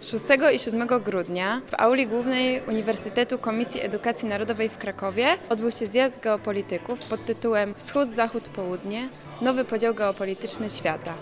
6 i 7 grudnia w auli głównej Uniwersytetu Komisji Edukacji Narodowej w Krakowie odbył się zjazd geopolityków pod tytułem Wschód, Zachód, Południe nowy podział geopolityczny świata.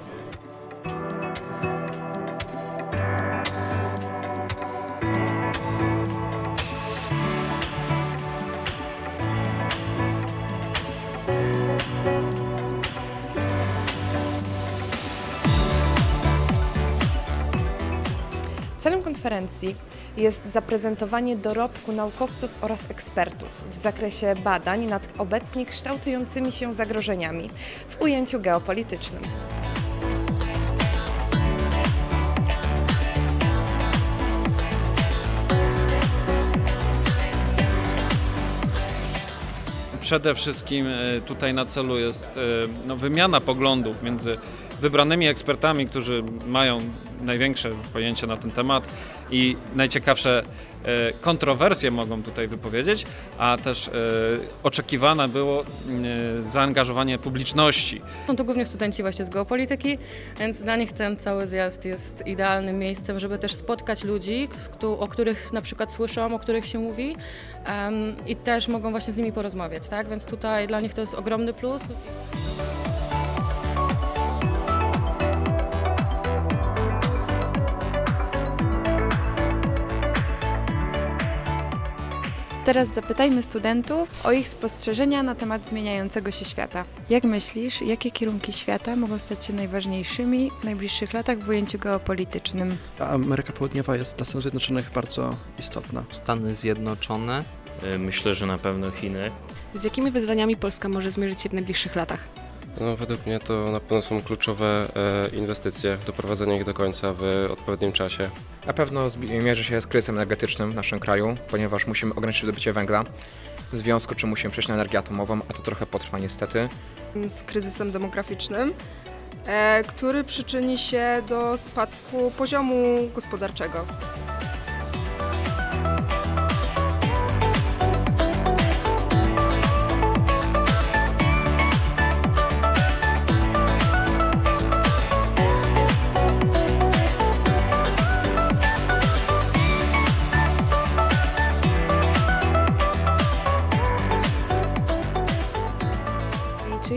Celem konferencji jest zaprezentowanie dorobku naukowców oraz ekspertów w zakresie badań nad obecnie kształtującymi się zagrożeniami w ujęciu geopolitycznym. Przede wszystkim e, tutaj na celu jest e, no, wymiana poglądów między wybranymi ekspertami, którzy mają największe pojęcie na ten temat i najciekawsze e, kontrowersje mogą tutaj wypowiedzieć, a też e, oczekiwane było e, zaangażowanie publiczności. Są to głównie studenci właśnie z geopolityki, więc dla nich ten cały zjazd jest idealnym miejscem, żeby też spotkać ludzi, o których na przykład słyszą, o których się mówi i też mogą właśnie z nimi porozmawiać, tak? Więc tutaj dla nich to jest ogromny plus. Teraz zapytajmy studentów o ich spostrzeżenia na temat zmieniającego się świata. Jak myślisz, jakie kierunki świata mogą stać się najważniejszymi w najbliższych latach w ujęciu geopolitycznym? Ameryka Południowa jest dla Stanów Zjednoczonych bardzo istotna. Stany Zjednoczone. Y, Myślę, że na pewno Chiny. Z jakimi wyzwaniami Polska może zmierzyć się w najbliższych latach? No, według mnie to na pewno są kluczowe e, inwestycje, doprowadzenie ich do końca w odpowiednim czasie. Na pewno zbi- mierzy się z kryzysem energetycznym w naszym kraju, ponieważ musimy ograniczyć wydobycie węgla, w związku z czym musimy przejść na energię atomową, a to trochę potrwa niestety. z kryzysem demograficznym, e, który przyczyni się do spadku poziomu gospodarczego.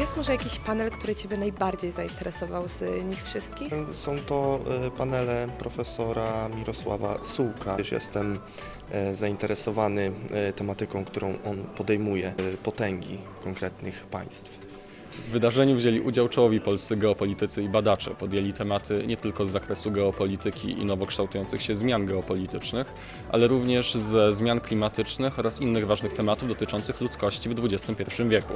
Jest może jakiś panel, który Ciebie najbardziej zainteresował z nich wszystkich? Są to e, panele profesora Mirosława Sułka. Jestem e, zainteresowany tematyką, którą on podejmuje, potęgi konkretnych państw. W wydarzeniu wzięli udział czołowi polscy geopolitycy i badacze. Podjęli tematy nie tylko z zakresu geopolityki i nowo kształtujących się zmian geopolitycznych, ale również ze zmian klimatycznych oraz innych ważnych tematów dotyczących ludzkości w XXI wieku.